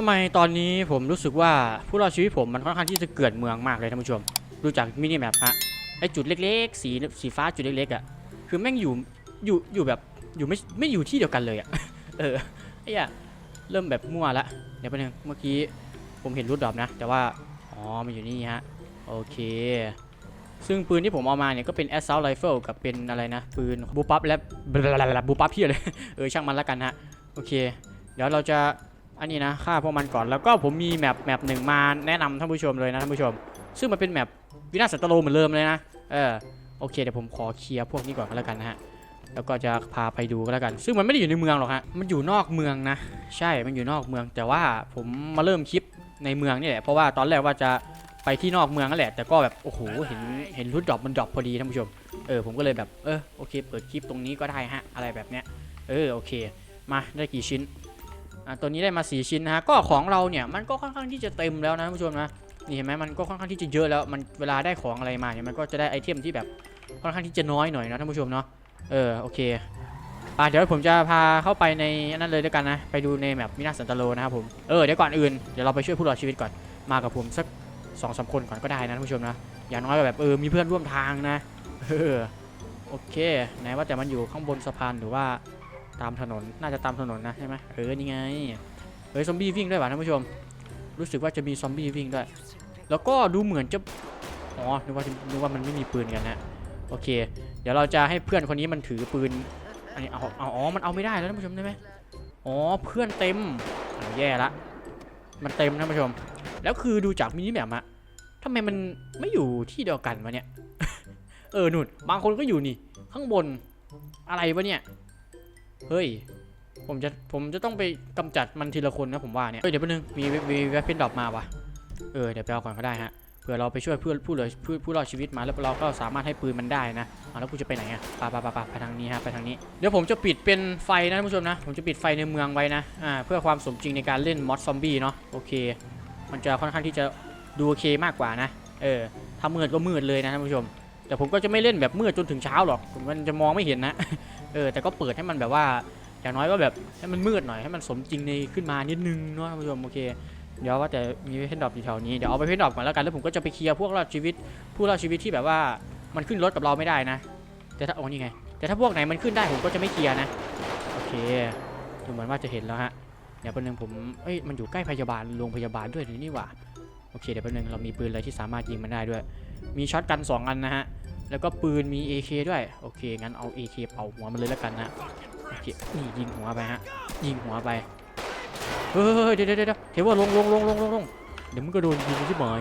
ทำไมตอนนี้ผมรู้สึกว่าผู้รอดชีวิตผมมันค่อนข้างที่จะเกิดเมืองมากเลยท่านผู้ชม ดูจากมินิแมปฮะไอจุดเล็กๆ สีสีฟ้าจุดเล็กๆอะคือแม่งอยู่อยู่อยู่แบบอยู่ไม่ไม่อยู่ที่เดียวกันเลยอะเออไอ้อะเริ่มแบบมั่วละเดี๋ยวแป๊บนึงเมื่อกี้ผมเห็นรูดดรอปนะ แต่ว่า อ๋อมันอยู่นี่ฮะ โอเค ซึ่งปืนที่ผมเอามาเนี่ย ก็เป็น assault rifle กับเป็นอะไรนะ ปืนบูปับและบูปับเพี่เลย เออ ช่างมันละกันฮะ โอเค เดี๋ยวเราจะ อันนี้นะฆ่าพวกมันก่อนแล้วก็ผมมีแมปแมปหนึ่งมาแนะนำท่านผู้ชมเลยนะท่านผู้ชม ซึ่งมันเป็นแมปวินาศสันตโลเหมือนเดิมเลยนะเออโอเคเดี๋ยวผมขอเคลียร์พวกนี้ก่อนก็แล้วกันนะฮะแล้วก็จะพาไปดูก็แล้วกัน ซึ่งมันไม่ได้อยู่ในเมืองหรอกฮะมันอยู่นอกเมืองนะ ใช่มันอยู่นอกเมือง แต่ว่าผมมาเริ่มคลิปในเมืองนี่แหละเพราะว่าตอนแรกว่าจะไปที่นอกเมืองนั่นแหละ แต่ก็แบบโอ้โหเห็นเห็นรูดดรอปมันดรอปพอดีท่านผู้ชมเออผมก็เลยแบบเออโอเค เปิดคลิปตรงนี้ก็ได้ฮะอะไรแบบเนี้ยเออโอเค มาได้กี่ชิ้น อะตัวนี้ได้มา4ชิ้นนะฮะก็ของเราเนี่ยมันก็ค่อนข้างที่จะเต็มแล้วนะท่านผู้ชมนะนี่เห็นไหมมันก็ค่อนข้างที่จะเยอะแล้วมันเวลาได้ของอะไรมาเนี่ยมันก็จะได้ไอเทมที่แบบค่อนข้างที่จะน้อยหน่อยนะท่านผู้ชมเนาะเออโอเคอะเดี๋ยวผมจะพาเข้าไปในอันนั้นเลยด้วยกันนะไปดูในแมปมินาสันตโลนะครับผมเออเดี๋ยวก่อนอื่นเดี๋ยวเราไปช่วยผู้รอดชีวิตก่อนมากับผมสักสองสามคนก่อนก็ได้นะท่านผู้ชมนะอย่างน้อยแบบเออมีเพื่อนร่วมทางนะเออโอเคไหนว่าแต่มันอยู่ข้างบนสะพานหรือว่า ตามถนน น่าจะตามถนนนะใช่ไหมเออ นี่ไง เฮ้ย ซอมบี้วิ่งด้วยว่ะท่านผู้ชม รู้สึกว่าจะมีซอมบี้วิ่งด้วย แล้วก็ดูเหมือนจะ อ๋อ นึกว่า นึกว่ามันไม่มีปืนกันนะ โอเค เดี๋ยวเราจะให้เพื่อนคนนี้มันถือปืน อันนี้เอาเอาอ๋อ มันเอาไม่ได้แล้วท่านผู้ชมได้ไหมอ๋อ เพื่อนเต็มเอาแย่ละ มันเต็มท่านผู้ชม แล้วคือดูจากมินิแมปอะทำไมมันไม่อยู่ที่เดียวกันวะเนี่ย เออ นุ่น บางคนก็อยู่นี่ ข้างบน อะไรวะเนี่ย เฮ้ย ผมจะ ผมจะต้องไปกำจัดมันทีละคนนะผมว่าเนี่ย เฮ้ยเดี๋ยวแป๊บนึง มีมีแวปเพนดรอปมาวะเออเดี๋ยวไปเอาก่อนก็ได้ฮะ เผื่อเราไปช่วยเพื่อนผู้เหลือผู้ผู้รอดชีวิตมาแล้วเราก็สามารถให้ปืนมันได้นะอะแล้วกูจะไปไหนอะไปไปไปไปไปทางนี้ฮะไปทางนี้ เดี๋ยวผมจะปิดเป็นไฟนะท่านผู้ชมนะ ผมจะปิดไฟในเมืองไว้นะ อ่า เพื่อความสมจริงในการเล่นมอดซอมบี้เนาะ โอเค มันจะค่อนข้างที่จะดูโอเคมากกว่านะ เออถ้ามืดก็มืดเลยนะท่านผู้ชม แต่ผมก็จะไม่เล่นแบบมืดจนถึงเช้าหรอก มันจะมองไม่เห็นนะ เออแต่ก็เปิดให้มันแบบว่าอย่างน้อยก็แบบให้มันมืดหน่อยให้มันสมจริงในขึ้นมานิดนึงเนาะท่านผู้ชมโอเคเดี๋ยวว่าแต่มีเพนดรอปอยู่แถวนี้เดี๋ยวเอาไปเพนดรอปก่อนแล้วกันแล้วผมก็จะไปเคลียร์พวกรอดชีวิตผู้รอดชีวิตที่แบบว่ามันขึ้นรถกับเราไม่ได้นะ แต่ถ้าโอ้นี่ไง แต่ถ้าพวกไหนมันขึ้นได้ผมก็จะไม่เคลียร์นะโอเคดูเหมือนว่าจะเห็นแล้วฮะเดี๋ยวแป๊บนึงผมเอ้ยมันอยู่ใกล้พยาบาลโรงพยาบาลด้วยนี่นี่ว่าโอเคเดี๋ยวแป๊บนึงเรามีปืนอะไรที่สามารถยิงมันได้ด้วย มีช็อตกันสองอันนะฮะ แล้วก็ปืนมี AK ด้วย โอเค งั้นเอา AK เป่าหัวมันเลยแล้วกันนะโอเคนี่ยิงหัวไปฮะ ยิงหัวไป เฮ้ยเดี๋ยวเดี๋ยวเดี๋ยวเห็นว่าลงลงลงลงลงลงเดี๋ยวมึงก็โดนยิงที่หมาย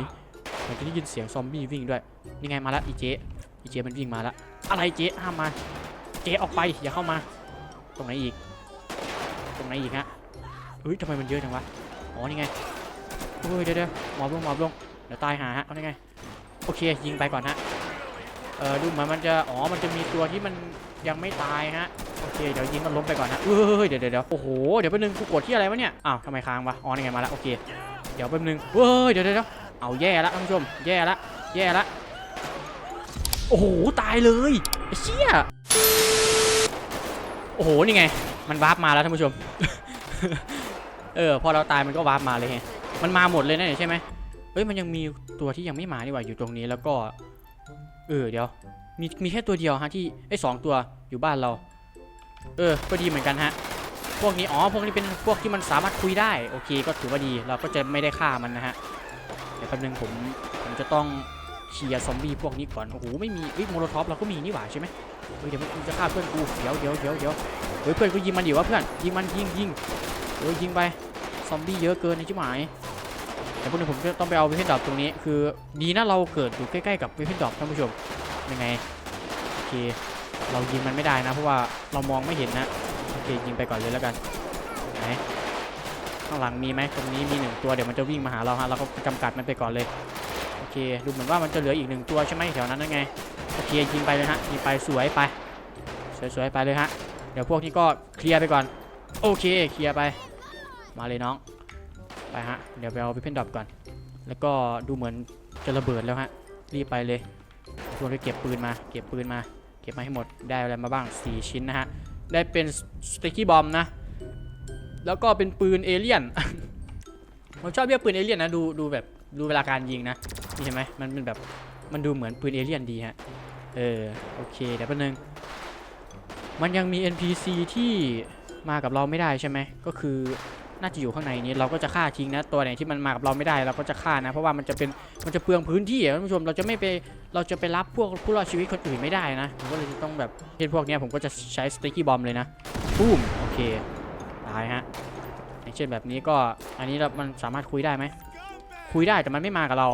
มันจะได้ยินเสียงซอมบี้วิ่งด้วย นี่ไงมาล้วอีเจอีเจมันวิ่งมาล้วอะไรเจห้ามมา เจออกไปอย่าเข้ามา ตรงไหนอีก ตรงไหนอีกฮะเฮ้ยทำไมมันเยอะจังวะ อ๋อนี่ไงเฮ้ยเดี๋ยวเดี๋ยวหมอบลงหมอบลง เดี๋ยวตายหาฮะ เอาไง โอเคยิงไปก่อนฮะ เออดูเหมือนมันจะอ๋อมันจะมีตัวที่มันยังไม่ตายฮะโอเคเดี๋ยวยิงมันล้มไปก่อนนะเอ้ยเดี๋ยวเดี๋ยวเดี๋ยวโอ้โหเดี๋ยวแป๊บนึงกูกดที่อะไรวะเนี่ยอ้าวทำไมค้างวะอ๋อนี่ไงมาแล้วโอเคเดี๋ยวแป๊บนึงเว้ยเดี๋ยวเดี๋ยวเอาแย่ละท่านผู้ชมแย่ละแย่ละโอ้โหตายเลยเชี่ยโอ้โหนี่ไง มันวาร์ปมาแล้วท่านผู้ชมเออพอเราตายมันก็วาร์ปมาเลยไงมันมาหมดเลยนะเนี่ยใช่ไหมเฮ้ยมันยังมีตัวที่ยังไม่มานี่หว่าอยู่ตรงนี้แล้วก็ เออเดี๋ยว มีมีแค่ตัวเดียวฮะที่ไอ้สองตัวอยู่บ้านเรา เออ ก็ดีเหมือนกันฮะ พวกนี้อ๋อพวกนี้เป็นพวกที่มันสามารถคุยได้โอเค ก็ถือว่าดีเราก็จะไม่ได้ฆ่ามันนะฮะเดี๋ยวแป๊บนึงผมผมจะต้องเคลียร์ซอมบี้พวกนี้ก่อนโอ้โหไม่มีเอ้ยโมโลท็อปเราก็มีนี่หว่าใช่ไหมเฮ้ยเดี๋ยวมันจะฆ่าเพื่อนกูเดี๋ยวเดี๋ยวเดี๋ยวเดี๋ยวเฮ้ยเพื่อนกูยิงมันดิวะเพื่อนยิงมันยิงยิงเฮ้ยยิงไปซอมบี้เยอะเกินในชิบหาย เดี๋ยวพวกนี้ผมต้องไปเอาเวเพนดอปตรงนี้ คือดีนะเราเกิดอยู่ใกล้ๆกับเวเพนดอปท่านผู้ชมยังไงโอเคเรายิงมันไม่ได้นะ เพราะว่าเรามองไม่เห็นนะโอเคยิงไปก่อนเลยแล้วกันไหนข้างหลังมีไหมตรงนี้มีหนึ่งตัวเดี๋ยวมันจะวิ่งมาหาเราฮะเราก็จำกัดมันไปก่อนเลยโอเคดูเหมือนว่ามันจะเหลืออีกหนึ่งตัวใช่ไหมแถวนั้นนั่นไงโอเคยิงไปเลยฮะยิงไปสวยไปสวยๆไปเลยฮะเดี๋ยวพวกนี้ก็เคลียร์ไปก่อนโอเคเคลียร์ไปมาเลยน้อง ฮะ เดี๋ยวไปเอาไปเพนดรอปก่อน แล้วก็ดูเหมือนจะระเบิดแล้วฮะ รีบไปเลยชวนไปเก็บปืนมา เก็บปืนมา เก็บมาให้หมด ได้อะไรมาบ้าง 4 ชิ้นนะฮะ ได้เป็นสติกกี้บอมนะ แล้วก็เป็นปืนเอเลี่ยน ผมชอบเรียกปืนเอเลี่ยนนะ ดูดูแบบดูเวลาการยิงนะ นี่เห็นไหมมันเป็นแบบมันดูเหมือนปืนเอเลี่ยนดีฮะ เออ โอเค เดี๋ยวแป๊บนึง มันยังมี NPC ที่มากับเราไม่ได้ใช่ไหม ก็คือ น่าจะอยู่ข้างในนี้เราก็จะฆ่าทิ้งนะ ตัวไหนที่มันมากับเราไม่ได้เราก็จะฆ่านะ เพราะว่ามันจะเป็นมันจะเปลืองพื้นที่อะท่านผู้ชมเราจะไม่ไปเราจะไปรับพวกผู้รอดชีวิตคนอื่นไม่ได้นะผมก็เลยต้องแบบเช่นพวกนี้ผมก็จะใช้สติ๊กกี้บอมเลยนะปุ้มโอเคตายฮะอย่างเช่นแบบนี้ก็อันนี้เรามันสามารถคุยได้ไหมคุยได้แต่มันไม่มากับเรา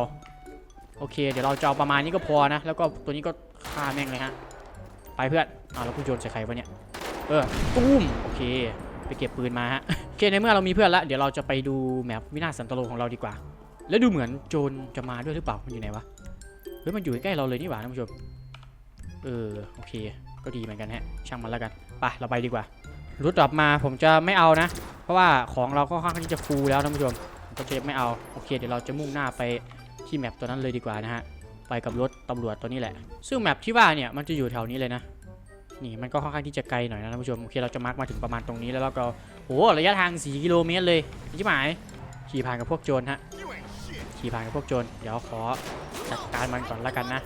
โอเค เดี๋ยวเราจะเอาประมาณนี้ก็พอนะ แล้วก็ตัวนี้ก็ฆ่าแม่งเลยฮะไปเพื่อนอ่าแล้วกูโยนใส่ใครวะเนี่ยเออตุ้มโอเค ไปเก็บปืนมาฮะโอเคในเมื่อเรามีเพื่อนแล้วเดี๋ยวเราจะไปดูแมปวินาศสันตโลของเราดีกว่า แล้วดูเหมือนโจรจะมาด้วยหรือเปล่ามันอยู่ไหนวะเฮ้ยมันอยู่ใกล้เราเลยนี่หว่าท่านผู้ชมเออโอเค ก็ดีเหมือนกันฮะ ช่างมันแล้วกันไปเราไปดีกว่ารุดดรอปมาผมจะไม่เอานะ เพราะว่าของเราก็ค่อนข้างที่จะฟูลแล้วท่านผู้ชมผมก็จะไม่เอาโอเคเดี๋ยวเราจะมุ่งหน้าไปที่แมปตัวนั้นเลยดีกว่านะฮะไปกับรถตำรวจตัวนี้แหละ ซึ่งแมปที่ว่าเนี่ยมันจะอยู่แถวนี้เลยนะ นี่มันก็ค่อนข้างที่จะไกลหน่อยนะท่านผู้ชมโอเคเราจะมาร์กมาถึงประมาณตรงนี้แล้วเราก็โอ้ระยะทาง 4 กิโลเมตรเลยใช่ไหมขี่ผ่านกับพวกโจรฮะขี่ผ่านกับพวกโจรเดี๋ยวขอจัดการมันก่อนล้วกันนะ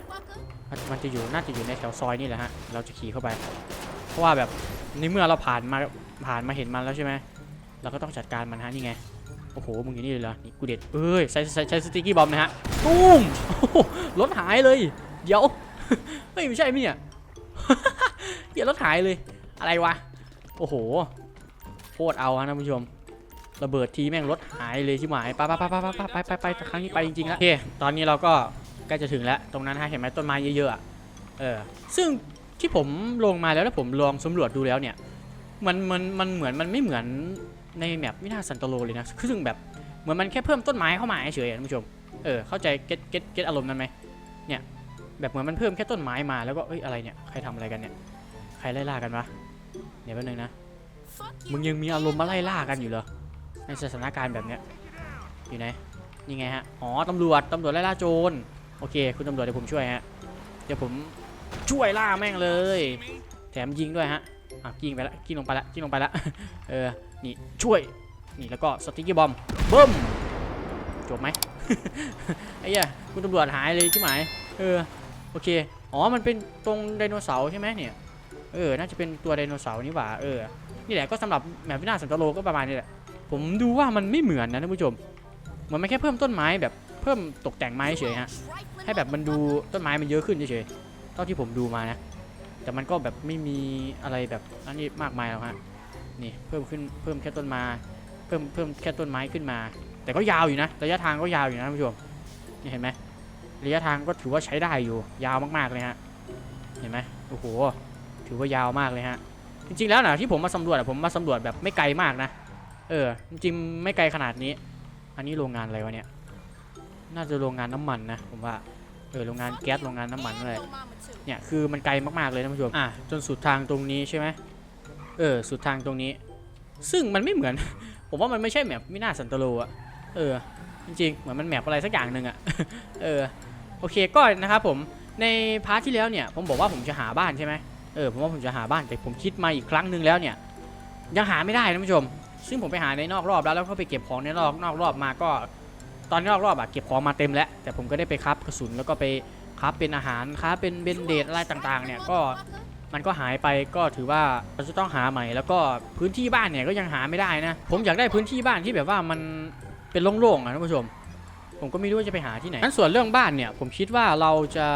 มันจะอยู่น่าจะอยู่ในแถวซอยนี่แหละฮะเราจะขี่เข้าไป เพราะว่าแบบในเมื่อเราผ่านมาผ่านมาเห็นมันแล้วใช่ไหมเราก็ต้องจัดการมันฮะนี่ไงโอ้โหมึงอยู่นี่เลยเหรอนี่กูเด็ดเอ้ยใช้ใช้ใช้สติ๊กกี้บอมนะฮะตุ้มโอ้โหรถหายเลย เดี๋ยวเฮ้ยไม่ใช่ไหมเนี่ย ดี๋ยวรถหายเลย อะไรวะ โอ้โห โคตรเอาฮะท่านผู้ชม ระเบิดทีแม่งรถหายเลยชิบหายไปไปไปไปไปไปไปไปครั้งนี้ไปจริงๆแล้วโอเค ตอนนี้เราก็ใกล้จะถึงแล้ว ตรงนั้นฮะเห็นไหมต้นไม้เยอะๆอะเออ ซึ่งที่ผมลงมาแล้วแล้วผมลองสำรวจดูแล้วเนี่ย มันมันมันเหมือนมันไม่เหมือนในแมปวินาสันตโลเลยนะ คือซึ่งแบบเหมือนมันแค่เพิ่มต้นไม้เข้ามาเฉยๆท่านผู้ชม เออ เข้าใจเก็ตเก็ตเก็ตอารมณ์นั้นไหมเนี่ย แบบเหมือนมันเพิ่มแค่ต้นไม้มาแล้วก็เอ้ยอะไรเนี่ย ใครทำอะไรกันเนี่ย ใครไล่ล่ากันวะเดี๋ยวแป๊บนึงนะ มึงยังมีอารมณ์มาไล่ล่ากันอยู่เหรอ ในสถานการณ์แบบเนี้ย อยู่ไหน นี่ไงฮะ อ๋อ ตำรวจ ตำรวจไล่ล่าโจร โอเค คุณตำรวจเดี๋ยวผมช่วยฮะ เดี๋ยวผมช่วยล่าแม่งเลย แถมยิงด้วยฮะอะกิ้งไปละ กิ้งลงไปละ กิ้งลงไปละ เออ นี่ช่วย นี่แล้วก็สติ๊กเกอร์บอมบึ้ม จบไหมไอ้เหี้ยคุณตำรวจหายเลยใช่ไหมเออ โอเค อ๋อ มันเป็นตรงไดโนเสาร์ใช่ไหมเนี่ย เออ น่าจะเป็นตัวไดโนเสาร์นี่หว่า เออ นี่แหละก็สำหรับแมปวินาสันตโลก็ประมาณนี้แหละ ผมดูว่ามันไม่เหมือนนะท่านผู้ชม เหมือนมันแค่เพิ่มต้นไม้แบบเพิ่มตกแต่งไม้เฉยฮะ ให้แบบมันดูต้นไม้มันเยอะขึ้นเฉยๆเท่าที่ผมดูมานะ แต่มันก็แบบไม่มีอะไรแบบอันนี้มากมายหรอกฮะ นี่เพิ่มขึ้นเพิ่มแค่ต้นไม้เพิ่มเพิ่มแค่ต้นไม้ขึ้นมา แต่ก็ยาวอยู่นะ ระยะทางก็ยาวอยู่นะท่านผู้ชม นี่เห็นไหมระยะทางก็ถือว่าใช้ได้อยู่ ยาวมากๆเลยฮะ เห็นไหมโอ้โห ถือว่ายาวมากเลยฮะ จริงๆแล้วนะที่ผมมาสำรวจอะผมมาสำรวจแบบไม่ไกลมากนะ เออ จริงๆไม่ไกลขนาดนี้ อันนี้โรงงานอะไรวะเนี่ย น่าจะโรงงานน้ำมันนะผมว่า เออโรงงานแก๊สโรงงานน้ำมันอะไรเนี่ยคือมันไกลมากๆเลยท่านผู้ชม อะจนสุดทางตรงนี้ใช่ไหมเออ สุดทางตรงนี้ ซึ่งมันไม่เหมือน ผมว่ามันไม่ใช่แมปม่น่าสันตโลอะเออ จริงๆ เหมือนมันแมปอะไรสักอย่างหนึ่งอะเออ โอเคก็นะครับผม ในพาร์ทที่แล้วเนี่ย ผมบอกว่าผมจะหาบ้านใช่ไหม เออผมว่าผมจะหาบ้านแต่ผมคิดมาอีกครั้งหนึ่งแล้วเนี่ยยังหาไม่ได้ท่านผู้ชม ซึ่งผมไปหาในนอกรอบแล้วแล้วก็ไปเก็บของในนอกนอกรอบมาก็ ตอนนอกรอบอะเก็บของมาเต็มแล้ว แต่ผมก็ได้ไปคับกระสุนแล้วก็ไปครับเป็นอาหารครับเป็นเบนเดตอะไรต่างๆ เนี่ยก็มันก็หายไปก็ถือว่าเราจะต้องหาใหม่ แล้วก็พื้นที่บ้านเนี่ยก็ยังหาไม่ได้นะ ผมอยากได้พื้นที่บ้านที่แบบว่ามันเป็นโล่งๆอะท่านผู้ชม ผมก็ไม่รู้ว่าจะไปหาที่ไหนงั้นส่วนเรื่องบ้านเนี่ย ผมคิดว่าเราจะ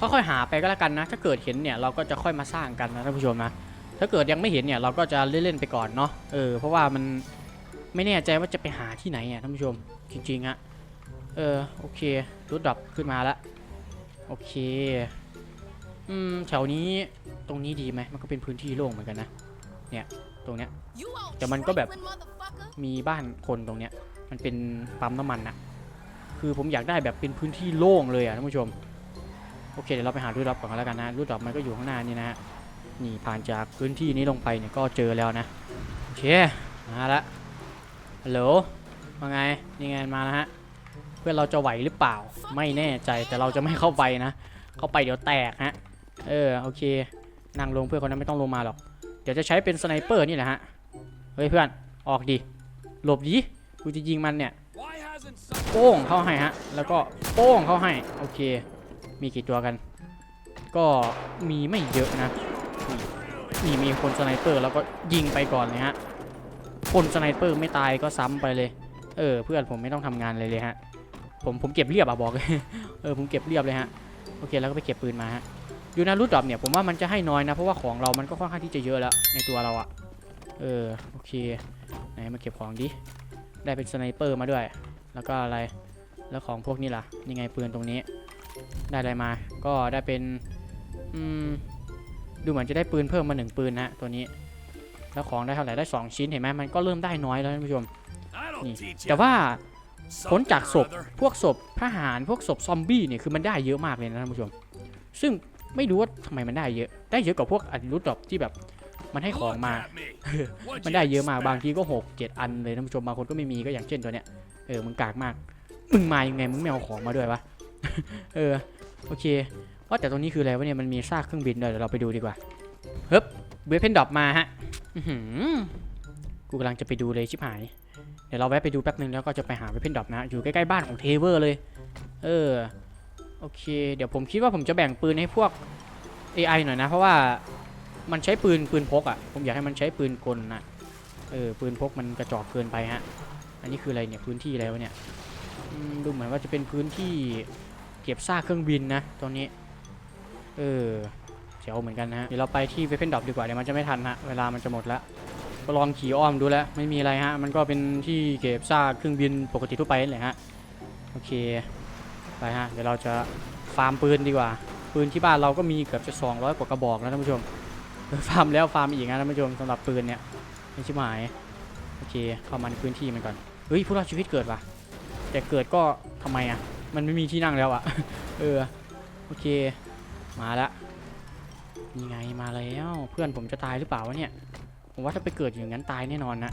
ค่อยๆหาไปก็แล้วกันนะ ถ้าเกิดเห็นเนี่ยเราก็จะค่อยมาสร้างกันนะท่านผู้ชมนะ ถ้าเกิดยังไม่เห็นเนี่ยเราก็จะเล่นๆไปก่อนเนาะ เออ เพราะว่ามันไม่แน่ใจว่าจะไปหาที่ไหนอะท่านผู้ชม จริงๆอะเออ โอเครูดดับขึ้นมาแล้วโอเค อืม แถวนี้ตรงนี้ดีไหม มันก็เป็นพื้นที่โล่งเหมือนกันนะ เนี่ย ตรงเนี้ย แต่มันก็แบบมีบ้านคนตรงเนี้ย มันเป็นปั๊มน้ำมันนะ คือผมอยากได้แบบเป็นพื้นที่โล่งเลยอะท่านผู้ชม โอเคเดี๋ยวเราไปหารูดรับก่อนแล้วกันนะรูดรับมันก็อยู่ข้างหน้านี่นะฮะนี่ผ่านจากพื้นที่นี้ลงไปเนี่ยก็เจอแล้วนะโอเคมาละฮัลโหลว่าไงนี่ไงมาแล้วฮะเพื่อนเราจะไหวหรือเปล่าไม่แน่ใจแต่เราจะไม่เข้าไปนะ เข้าไปเดี๋ยวแตกฮะเออโอเคนั่งลงเพื่อนคนนั้นไม่ต้องลงมาหรอกเดี๋ยวจะใช้เป็นสไนเปอร์นี่แหละฮะเฮ้ยเพื่อนออกดิหลบดิกูจะยิงมันเนี่ย ป้งเข้าให้ฮะ แล้วก็โป้งเข้าให้ โอเค มีกี่ตัวกัน ก็มีไม่เยอะนะนี่มีคนสไนเปอร์แล้วก็ยิงไปก่อนเลยฮะ คนสไนเปอร์ไม่ตายก็ซ้ำไปเลย เออ เพื่อนผมไม่ต้องทำงานเลยเลยฮะ ผมผมเก็บเรียบอะบอกเลยเออผมเก็บเรียบเลยฮะ โอเคแล้วก็ไปเก็บปืนมาฮะยูนารูดดรอปเนี่ยผมว่ามันจะให้น้อยนะเพราะว่าของเรามันก็ค่อนข้างที่จะเยอะแล้วในตัวเราอะเออโอเคไหนมาเก็บของดิ ได้เป็นสไนเปอร์มาด้วย แล้วก็อะไร แล้วของพวกนี้ล่ะ ยังไงปืนตรงนี้ ได้อะไรมา ก็ได้เป็น อืม ดูเหมือนจะได้ปืนเพิ่มมาหนึ่งปืนนะตัวนี้ แล้วของได้เท่าไหร่ ได้ 2 ชิ้น เห็นไหมมันก็เริ่มได้น้อยแล้วท่านผู้ชม นี่ แต่ว่าผลจากศพ พวกศพทหาร พวกศพซอมบี้เนี่ย คือมันได้เยอะมากเลยนะท่านผู้ชม ซึ่งไม่รู้ว่าทำไมมันได้เยอะ ได้เยอะกว่าพวกอันรูดดรอปที่แบบมันให้ของมา มันได้เยอะมาก บางทีก็หกเจ็ดอันเลยท่านผู้ชม บางคนก็ไม่มีก็อย่างเช่นตัวเนี้ย เออมึงกากมาก มึงมายังไงมึงไม่เอาของมาด้วยวะ เออโอเคว่าแต่ตรงนี้คืออะไรวะเนี่ยมันมีซากเครื่องบินด้วยเดี๋ยวเราไปดูดีกว่าเฮ้ยเวฟเพนดรอปมาฮะกูกำลังจะไปดูเลยชิบหาย เดี๋ยวเราแวะไปดูแป๊บนึงแล้วก็จะไปหาเวฟเพนดรอปนะอยู่ใกล้ๆบ้านของเทเวอร์เลย เออโอเค เดี๋ยวผมคิดว่าผมจะแบ่งปืนให้พวก AI หน่อยนะ เพราะว่ามันใช้ปืนปืนพกอะ่ะ ผมอยากให้มันใช้ปืนกลนะเออปืนพกมันกระจอกเกินไปฮะ อันนี้คืออะไรเนี่ยพื้นที่อะไรวะเนี่ยดูเหมือนว่าจะเป็นพื้นที่เก็บซากเครื่องบินนะตรงนี้ เออเจ๋วเหมือนกันนะเดี๋ยวเราไปที่เวฟเพนดอปดีกว่าเดี๋ยวมันจะไม่ทันฮะเวลามันจะหมดแล้วก็ลองขี่อ้อมดูแล้วไม่มีอะไรฮะมันก็เป็นที่เก็บซากเครื่องบินปกติทั่วไปนั่นแหละฮะโอเคไปฮะเดี๋ยวเราจะฟาร์มปืนดีกว่า ปืนที่บ้านเราก็มีเกือบจะ 200 กว่ากระบอกนะท่านผู้ชมฟาร์มแล้วฟาร์มอีกนะท่านผู้ชมสำหรับปืนเนี่ยไม่ใช่หมายโอเคเข้ามาในพื้นที่มันก่อน เฮ้ยผู้รอดชีวิตเกิดว่ะแต่เกิดก็ทำไมอะ มันไม่มีที่นั่งแล้วอะ เออ โอเค มาละนี่ไงมาแล้วเพื่อนผมจะตายหรือเปล่าวะเนี่ย ผมว่าถ้าไปเกิดอย่างนั้นตายแน่นอนนะ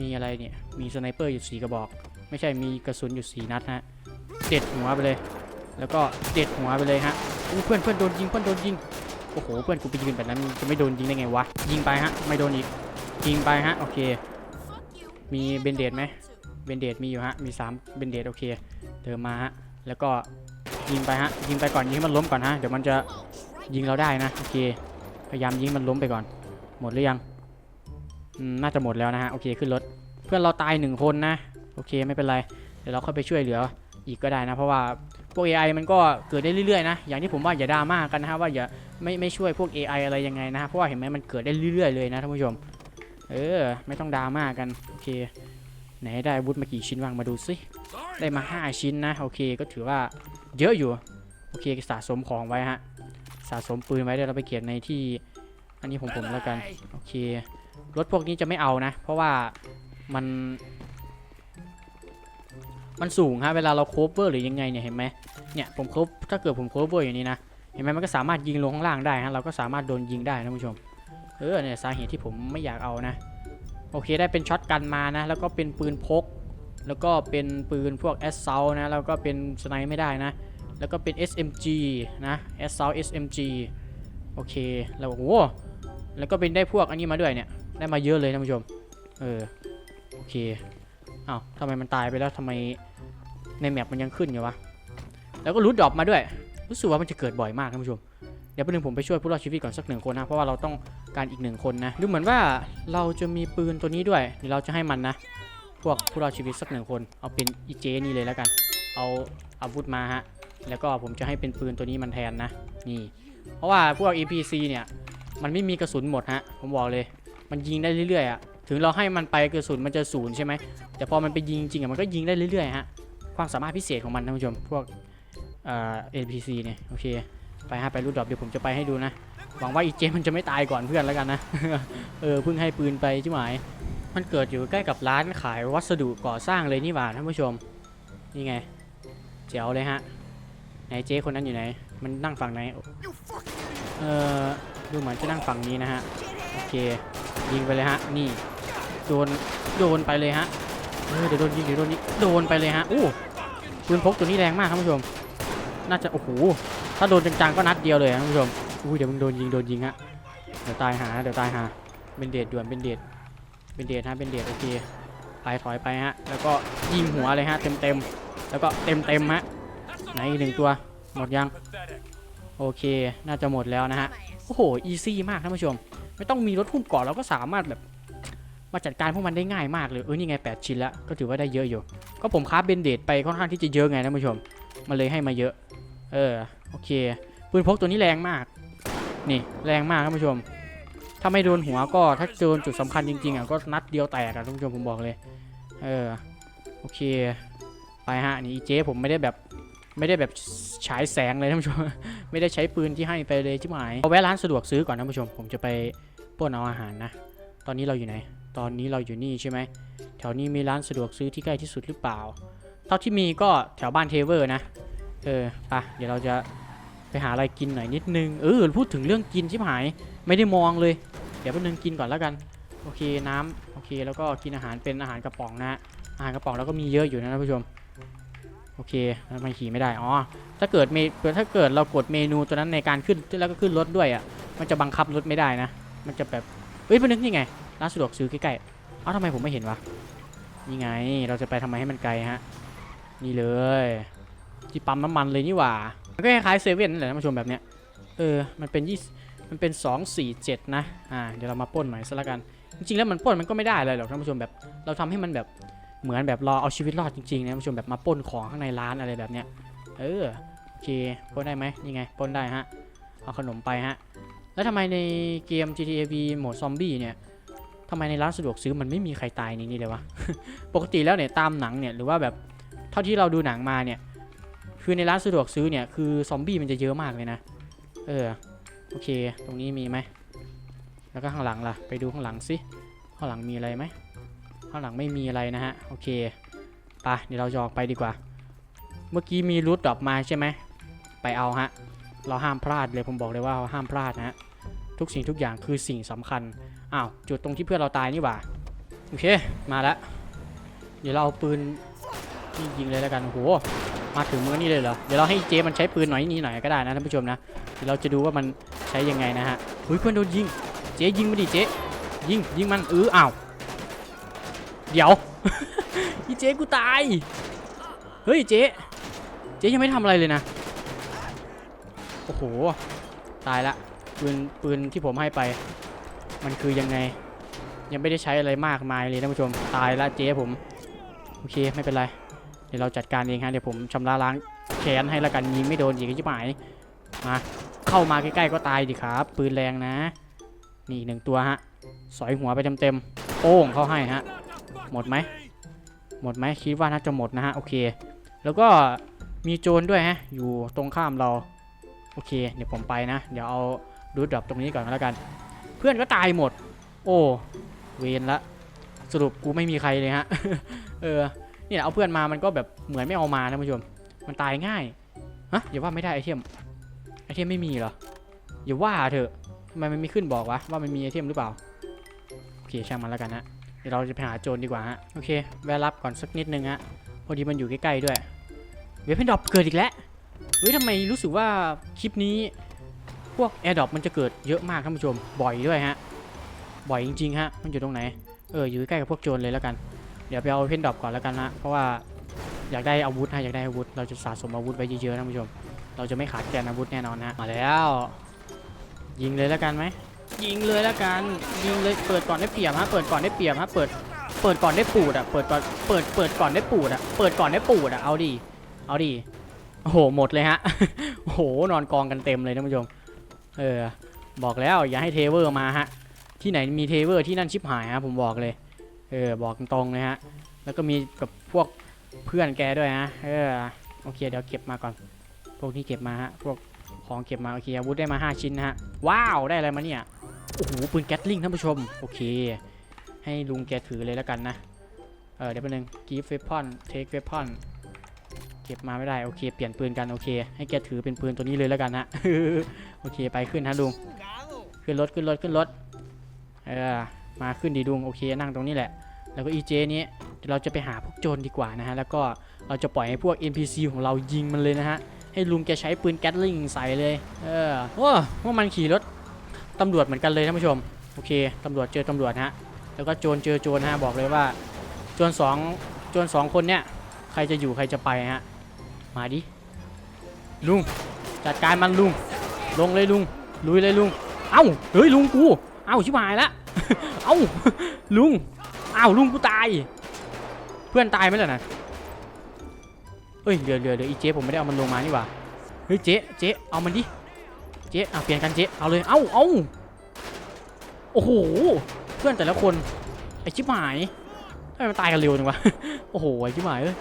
มีอะไรเนี่ย มีสไนเปอร์อยู่สี่กระบอก ไม่ใช่มีกระสุนอยู่สี่นัดฮะ เด็ดหัวไปเลย แล้วก็เด็ดหัวไปเลยฮะอู้เพื่อนเพื่อนโดนยิงเพื่อนโดนยิง โอ้โห เพื่อนกูไปยืนแบบนั้นจะไม่โดนยิงได้ไงวะ ยิงไปฮะ ไม่โดนอีก ยิงไปฮะ โอเค มีเบนเดดไหมเบนเดดมีอยู่ฮะ มี3เบนเดดโอเคเติมมาฮะ แล้วก็ยิงไปฮะ ยิงไปก่อนยิงให้มันล้มก่อนฮะ เดี๋ยวมันจะยิงเราได้นะ โอเค พยายามยิงมันล้มไปก่อน หมดหรือยัง น่าจะหมดแล้วนะฮะ โอเค ขึ้นรถ เพื่อนเราตายหนึ่งคนนะ โอเค ไม่เป็นไร เดี๋ยวเราค่อยไปช่วยเหลืออีกก็ได้นะ เพราะว่าพวก AI มันก็เกิดได้เรื่อยๆนะ อย่างที่ผมว่าอย่าดราม่ากันนะฮะว่าอย่าไม่ไม่ช่วยพวก AI อะไรยังไงนะฮะ เพราะว่าเห็นไหมมันเกิดได้เรื่อยๆเลยนะท่านผู้ชม เออ ไม่ต้องดราม่ากัน โอเค ไหนได้วุธมากี่ชิ้นวางมาดูสิ ได้มา 5 ชิ้นนะ โอเค ก็ถือว่าเยอะอยู่ โอเคสะสมของไว้ฮะ สะสมปืนไว้เดี๋ยวเราไปเก็บในที่ อันนี้ของผมแล้วกัน โอเค รถพวกนี้จะไม่เอานะ เพราะว่ามัน มันสูงฮะ เวลาเราโคเวอร์หรือยังไงเนี่ย เห็นไหมเนี่ยผมโคฟถ้าเกิดผมโคเวอร์อย่างนี้นะ เห็นไหมมันก็สามารถยิงลงข้างล่างได้ฮะ เราก็สามารถโดนยิงได้นะผู้ชม เออเนี่ยสาเหตุที่ผมไม่อยากเอานะ โอเคได้เป็นช็อตกันมานะ แล้วก็เป็นปืนพก แล้วก็เป็นปืนพวก a s s a u l t นะแล้วก็เป็นสไนไม่ได้นะ แล้วก็เป็น SMG นะ a s s a u l t SMG โอเคแล้วโอ้แล้วก็เป็นได้พวกอันนี้มาด้วยเนี่ย ได้มาเยอะเลยท่านผู้ชม เออ โอเคอ้าวทำไมมันตายไปแล้วทำไมในแมปมันยังขึ้นอยู่วะ แล้วก็รูดดรอปมาด้วย รู้สึกว่ามันจะเกิดบ่อยมากท่านผู้ชม เดี๋ยวแป๊บนึงผมไปช่วยผู้รอดชีวิตก่อนสักหนึ่งคนนะ เพราะว่าเราต้องการอีกหนึ่งคนนะ ดูเหมือนว่าเราจะมีปืนตัวนี้ด้วยเดี๋ยวเราจะให้มันนะ พวกผู้รอดชีวิตสักหนึ่งคน เอาเป็นอีเจนี่เลยแล้วกัน เอาอาวุธมาฮะ แล้วก็ผมจะให้เป็นปืนตัวนี้มันแทนนะ นี่ เพราะว่าพวก APC เนี่ย มันไม่มีกระสุนหมดฮะ ผมบอกเลย มันยิงได้เรื่อยๆอะถึงเราให้มันไปกระสุนมันจะศูนย์ใช่ไหม แต่พอมันไปยิงจริงอะมันก็ยิงได้เรื่อยๆฮะ ความสามารถพิเศษของมันท่านผู้ชม พวกเอ่อ APC เนี่ย โอเค ไปฮะไปรูดดรอปเดี๋ยวผมจะไปให้ดูนะ หวังว่าอีเจมันจะไม่ตายก่อนเพื่อนแล้วกันนะ เออเพิ่งให้ปืนไปใช่ไหมมันเกิดอยู่ใกล้กับร้านขายวัสดุก่อสร้างเลยนี่หว่าท่านผู้ชม นี่ไงเจ๋วเลยฮะไหนเจ๊คนนั้นอยู่ไหน มันนั่งฝั่งไหน เออดูเหมือนจะนั่งฝั่งนี้นะฮะ โอเค ยิงไปเลยฮะ นี่ โดน โดนไปเลยฮะ เออเดี๋ยวโดนยิงเดี๋ยวโดนยิงโดนไปเลยฮะ อู้ปืนพกตัวนี้แรงมากท่านผู้ชม น่าจะ โอ้โห ถ้าโดนจังๆก็นัดเดียวเลยท่านผู้ชมอุ้ยเดี๋ยวมึงโดนยิงโดนยิงฮะเดี๋ยวตายหาเดี๋ยวตายหาเป็นเดดด่วนเป็นเดดเป็นเดดฮะเป็นเดดโอเคไปถอยไปฮะแล้วก็ยิงหัวเลยฮะเต็มเต็มๆแล้วก็เต็มเต็มๆฮะไหนอีกหนึ่งตัวหมดยังโอเคน่าจะหมดแล้วนะฮะโอ้โหอีซี่มากท่านผู้ชม ไม่ต้องมีรถหุ้มเกาะเราก็สามารถแบบมาจัดการพวกมันได้ง่ายมากเลยเออนี่ไง 8 ชิ้นแล้วก็ถือว่าได้เยอะอยู่ ก็ผมคราเบนเดตไปค่อนข้างที่จะเยอะไงท่านผู้ชม มันเลยให้มาเยอะ เออ อเค ปืนพกตัวนี้แรงมาก นี่แรงมากท่านผู้ชม ถ้าไม่โดนหัวก็ถ้าโดนจุดสำคัญจริงๆอะก็นัดเดียวแตกอะท่านผู้ชมผมบอกเลย เออ โอเค ไปฮะ นี่เจ๊ผมไม่ได้แบบไม่ได้แบบฉายแสงเลยท่านผู้ชม ไม่ได้ใช้ปืนที่ให้ไปเลยใชิบหายเอาแวะร้านสะดวกซื้อก่อนท่านผู้ชม ผมจะไปปล้นเอาอาหารนะ ตอนนี้เราอยู่ไหน ตอนนี้เราอยู่นี่ใช่ไหม แถวนี้มีร้านสะดวกซื้อที่ใกล้ที่สุดหรือเปล่า เท่าที่มีก็แถวบ้านเทเวอร์นะ เออ ไป เดี๋ยวเราจะ หาอะไรกินหน่อยนิดนึง เออพูดถึงเรื่องกินชิบหาย ไม่ได้มองเลย เดี๋ยวแป๊บนึงกินก่อนแล้วกัน โอเคน้ำโอเค แล้วก็กินอาหารเป็นอาหารกระป๋องนะอาหารกระป๋องแล้วก็มีเยอะอยู่นะท่านผู้ชม โอเคแล้วมันขี่ไม่ได้ อ๋อ ถ้าเกิดเมถ้าเกิดเรากดเมนูตัวนั้นในการขึ้นแล้วก็ขึ้นรถด้วยอะ มันจะบังคับรถไม่ได้นะ มันจะแบบเอ้ยพนึกนี่ไง ร้านสะดวกซื้อใกล้ๆ เอ้าทำไมผมไม่เห็นวะ นี่ไง เราจะไปทำไมให้มันไกลฮะ นี่เลยที่ปั๊มน้ำมันเลยนี่หว่า มันก็คล้ายๆเซเว่นนั่นแหละท่านผู้ชมแบบเนี้ยเออมันเป็นยี่มันเป็น 2 4 7 นะอ่าเดี๋ยวเรามาป้นใหม่ซะละกัน จริงๆแล้วมันป้นมันก็ไม่ได้อะไรหรอกท่านผู้ชมแบบ เราทำให้มันแบบเหมือนแบบรอเอาชีวิตรอดจริงๆนะท่านผู้ชมแบบมาป้นของข้างในร้านอะไรแบบเนี้ยเออโอเคป้นได้ไหมนี่ไงป้นได้ฮะเอาขนมไปฮะแล้วทำไมในเกม GTA V โหมดซอมบี้เนี่ยทำไมในร้านสะดวกซื้อมันไม่มีใครตายในนี้เลยวะ ปกติแล้วเนี่ยตามหนังเนี่ยหรือว่าแบบเท่าที่เราดูหนังมาเนี่ย คือในร้านสะดวกซื้อเนี่ยคือซอมบี้มันจะเยอะมากเลยนะ เออ โอเค ตรงนี้มีไหม แล้วก็ข้างหลังล่ะ ไปดูข้างหลังสิ ข้างหลังมีอะไรไหม ข้างหลังไม่มีอะไรนะฮะ โอเคไปเดี๋ยวเราจะออกไปดีกว่า เมื่อกี้มีรูทดรอปมาใช่ไหม ไปเอาฮะ เราห้ามพลาดเลย ผมบอกเลยว่าเราห้ามพลาดนะฮะ ทุกสิ่งทุกอย่างคือสิ่งสำคัญ อ้าว จุดตรงที่เพื่อนเราตายนี่หว่า โอเค มาแล้ว เดี๋ยวเราเอาปืนยิงเลยแล้วกัน โห มาถึงมือนี่เลยเหรอ เดี๋ยวเราให้เจมันใช้ปืนหน่อยนี่หน่อยก็ได้นะท่านผู้ชมนะเดี๋ยวเราจะดูว่ามันใช้ยังไงนะฮะเฮ้ยเพื่อนโดนยิง เจยิงมาดิเจยิงยิงมันเอออ้าว เดี๋ยวอีเจกูตาย เฮ้ยเจเจยังไม่ทำอะไรเลยนะ โอ้โห ตายละ ปืนปืนที่ผมให้ไป มันคือยังไง ยังไม่ได้ใช้อะไรมากมายเลยท่านผู้ชม ตายละเจ๊ผม โอเคไม่เป็นไร เดี๋ยวเราจัดการเองฮะเดี๋ยวผมชำระล้างแขนให้ละกันยิงไม่โดนอีกใช่ไหมมาเข้ามาใกล้ๆก็ตายดิครับ ปืนแรงนะ นี่หนึ่งตัวฮะสอยหัวไปเต็มๆโป้งเข้าให้ฮะหมดไหมหมดไหมคิดว่าน่าจะหมดนะฮะโอเค แล้วก็มีโจรด้วยฮะอยู่ตรงข้ามเราโอเค เดี๋ยวผมไปนะ เดี๋ยวเอาดูดรอปตรงนี้ก่อนแล้วกัน เพื่อนก็ตายหมด โอ้เวนละสรุปกูไม่มีใครเลยฮะ เออ เนี่ยเอาเพื่อนมามันก็แบบเหมือนไม่เอามานะผู้ชม มันตายง่ายฮะอย่าว่าไม่ได้ไอเทมไอเทมไม่มีเหรออย่าว่าเถอะทำไมมันไม่ขึ้นบอกวะว่ามันมีไอเทมหรือเปล่าโอเคช่างมันแล้วกันฮะเดี๋ยวเราจะไปหาโจรดีกว่าฮะโอเคแวะรับก่อนสักนิดนึงฮะพอดีมันอยู่ใกล้ๆด้วยเวฟเพนดอปเกิดอีกแล้วเฮ้ยทำไมรู้สึกว่าคลิปนี้พวก a อ r d r o p มันจะเกิดเยอะมากท่านผู้ชมบ่อยด้วยฮะบ่อยจริงๆฮะมันอยู่ตรงไหนเอออยู่ใกล้กับพวกโจรเลยแล้วกัน เดี๋ยวไปเอาเพนดอปก่อนแล้วกันนะ เพราะว่าอยากได้อาวุธฮะอยากได้อาวุธ เราจะสะสมอาวุธไว้เยอะๆท่านผู้ชม เราจะไม่ขาดแคลนอาวุธแน่นอนฮะมาแล้ว ยิงเลยแล้วกันไหมยิงเลยแล้วกันยิงเลยเปิดก่อนได้เปรียบฮะเปิดก่อนได้เปรียบฮะเปิดเปิดก่อนได้ปูดอะเปิดก่อนเปิดเปิดก่อนได้ปูดอะเปิดก่อนได้ปูดอะเอาดิเอาดิโอ้โหหมดเลยฮะโอ้โหนอนกองกันเต็มเลยท่านผู้ชมเออบอกแล้วอย่าให้เทเวอร์มาฮะที่ไหนมีเทเวอร์ที่นั่นชิบหายฮะผมบอกเลย เออบอกตรงๆเลยฮะ แล้วก็มีกับพวกเพื่อนแกด้วยฮะ เออโอเคเดี๋ยวเก็บมาก่อน พวกนี้เก็บมาฮะ พวกของเก็บมาโอเคอาวุธได้มา 5 ชิ้นนะฮะ ว้าวได้อะไรมาเนี่ย โอ้โหปืนแก๊สลิงท่านผู้ชม โอเค ให้ลุงแกถือเลยแล้วกันนะ เออเดี๋ยวแป๊บนึง give weapon take weapon เก็บมาไม่ได้โอเค เปลี่ยนปืนกันโอเค ให้แกถือเป็นปืนตัวนี้เลยแล้วกันนะโอเคไปขึ้นฮะลุง ขึ้นรถขึ้นรถขึ้นรถ เออ มาขึ้นดีลุงโอเคนั่งตรงนี้แหละ แล้วก็อีเจนี้เราจะไปหาพวกโจรดีกว่านะฮะ แล้วก็เราจะปล่อยให้พวก NPC ของเรายิงมันเลยนะฮะ ให้ลุงแกใช้ปืนแก๊สลิงใส่เลย เออโอ้พวกมันขี่รถตำรวจเหมือนกันเลยท่านผู้ชม โอเคตำรวจเจอตำรวจฮะ แล้วก็โจรเจอโจรฮะ บอกเลยว่า โจนสองจนสองคนเนี่ย ใครจะอยู่ใครจะไปฮะ มาดิ ลุง จัดการมันลุง ลงเลยลุง ลุยเลยลุง เอ้า เฮ้ยลุงกู เอ้าชิบหายละ เอ้าลุงอ้าวลุงกูตาย เพื่อนตายไหมล่ะนะเอ้ยเดี๋ยวเดี๋ยวเดี๋ยวอีเจ๊ผมไม่ได้เอามันลงมานี่หว่าเฮ้ยเจ๊เจ๊เอามันดิเจ๊อะเปลี่ยนกันเจ๊เอาเลยเอ้าเอ้าโอ้โหเพื่อนแต่ละคนไอชิบหายทำไมมันตายกันเร็วจังวะโอ้โหไอชิบหายเอ้ย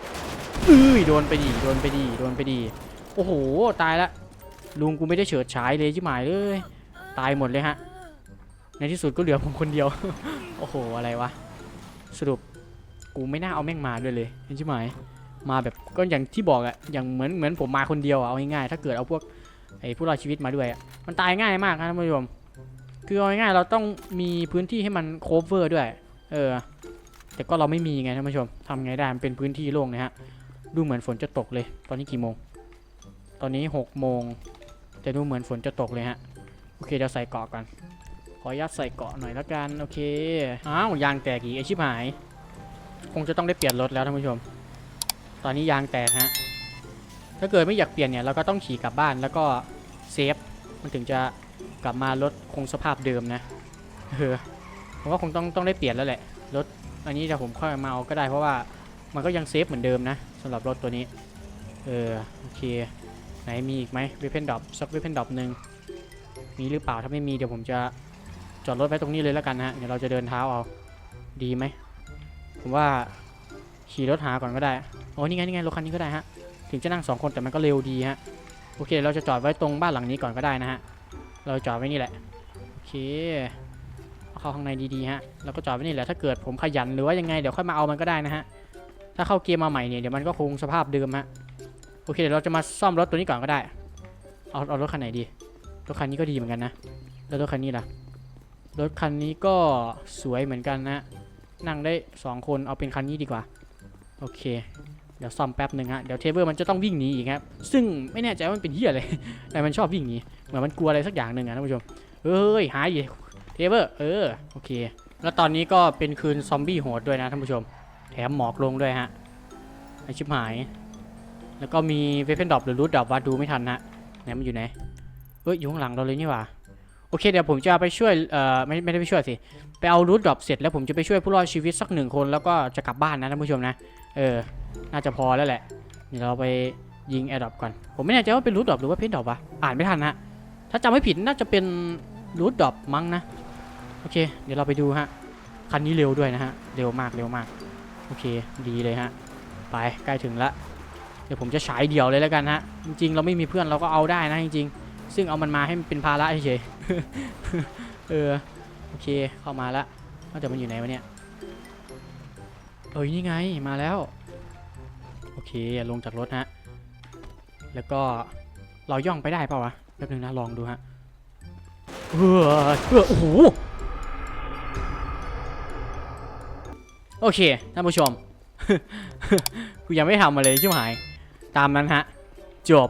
เอ้ยโดนไปดีโดนไปดีโดนไปดีโอ้โหตายละลุงกูไม่ได้เฉิดฉายเลยชิบหายเลยตายหมดเลยฮะ ในที่สุดก็เหลือผมคนเดียว โอ้โห อะไรวะ สรุปกูไม่น่าเอาแม่งมาด้วยเลยเห็นใช่ไหมมาแบบก็อย่างที่บอกอะอย่างเหมือนเหมือนผมมาคนเดียวอะเอาง่ายๆถ้าเกิดเอาพวกไอ้ผู้รอดชีวิตมาด้วยมันตายง่ายมากนะท่านผู้ชมคือเอาง่ายๆเราต้องมีพื้นที่ให้มันโคเวอร์ด้วย เออ แต่ก็เราไม่มีไงท่านผู้ชมทำไงได้มันเป็นพื้นที่โล่งนะฮะดูเหมือนฝนจะตกเลย ตอนนี้กี่โมง ตอนนี้หกโมงแต่ดูเหมือนฝนจะตกเลยฮะโอเคเดี๋ยวใส่เกาะกัน ออนุญาตใส่เกาะหน่อยละกัน โอเค อ้าว ยางแตกอีกไอชิบหาย คงจะต้องได้เปลี่ยนรถแล้วท่านผู้ชม ตอนนี้ยางแตกฮะ ถ้าเกิดไม่อยากเปลี่ยนเนี่ยเราก็ต้องขี่กลับบ้านแล้วก็เซฟ มันถึงจะกลับมารถคงสภาพเดิมนะ เออ ผมว่าคงต้องต้องได้เปลี่ยนแล้วแหละ รถอันนี้เดี๋ยวผมค่อยมาเอาก็ได้เพราะว่ามันก็ยังเซฟเหมือนเดิมนะสำหรับรถตัวนี้ เออ โอเค ไหนมีอีกไหมเวเพนดอปสักเวเพนดอปหนึ่งมีหรือเปล่าถ้าไม่มีเดี๋ยวผมจะ จอดรถไว้ตรงนี้เลยแล้วกันนะฮะเดี๋ยวเราจะเดินเท้าเอาดีไหมผมว่าขี่รถหาก่อนก็ได้โอ้นี่ไงนี่ไงรถคันนี้ก็ได้ฮะถึงจะนั่งสองคนแต่มันก็เร็วดีฮะโอเค เราจะจอดไว้ตรงบ้านหลังนี้ก่อนก็ได้นะฮะเราจอดไว้นี่แหละโอเคเอาเข้าข้างในดีๆฮะแล้วก็จอดไว้นี่แหละถ้าเกิดผมขยันหรือว่ายังไงเดี๋ยวค่อยมาเอามันก็ได้นะฮะถ้าเข้าเกมมาใหม่เนี่ยเดี๋ยวมันก็คงสภาพเดิมฮะโอเคเดี๋ยวเราจะมาซ่อมรถตัวนี้ก่อนก็ได้เอาเอารถคันไหนดีรถคันนี้ก็ดีเหมือนกันนะแล้วรถคันนี้ล่ะ รถคันนี้ก็สวยเหมือนกันนะ นั่งได้ 2 คนเอาเป็นคันนี้ดีกว่า โอเค เดี๋ยวซ่อมแป๊บหนึ่งฮะ เดี๋ยวเทเบิลมันจะต้องวิ่งหนีอีกครับ ซึ่งไม่แน่ใจว่ามันเป็นเหี้ยอะไร แต่มันชอบวิ่งหนี เหมือนมันกลัวอะไรสักอย่างหนึ่งอะท่านผู้ชม เอ้ย หายอีกเทเบิลเออ โอเค แล้วตอนนี้ก็เป็นคืนซอมบี้โหดด้วยนะท่านผู้ชม แถมหมอกลงด้วยฮะ ไอชิบหาย แล้วก็มีเวฟเพนดอปหรือรูดดอปวัดดูไม่ทันนะไหนมันอยู่ไหนเอ้ยอยู่ข้างหลังเราเลยนี่หว่า อเคเดี๋ยวผมจะไปช่วยเอ่อไม่ไม่ได้ไปช่วยสิไปเอารูทดรอปเสร็จแล้วผมจะไปช่วยผู้รอดชีวิตสักหนึ่งคนแล้วก็จะกลับบ้านนะท่านผู้ชมนะเออน่าจะพอแล้วแหละเดี๋ยวเราไปยิงแอร์ดรอปก่อนผมไม่แน่ใจว่าเป็นรูทดรอปหรือว่าเพนดรอปวะอ่านไม่ทันฮะถ้าจำไม่ผิดน่าจะเป็นรูทดรอปมั้งนะโอเค เดี๋ยวเราไปดูฮะคันนี้เร็วด้วยนะฮะเร็วมากเร็วมากโอเคดีเลยฮะไปใกล้ถึงละเดี๋ยวผมจะฉายเดี่ยวเลยแล้วกันฮะจริงๆ เราไม่มีเพื่อนเราก็เอาได้นะจริงๆ ซึ่งเอามันมาให้มันเป็นภาระเฉยๆ เออ โอเค เข้ามาละว่าแต่มันอยู่ไหนวะเนี่ย เอ้ย นี่ไง มาแล้ว โอเค ลงจากรถฮะ แล้วก็เราย่องไปได้เปล่าวะ แป๊บนึงนะ ลองดูฮะ เออเออโอ้โห โอเค ท่านผู้ชม กูยังไม่ทำอะไรช่ไหมตามนั้นฮะ จบ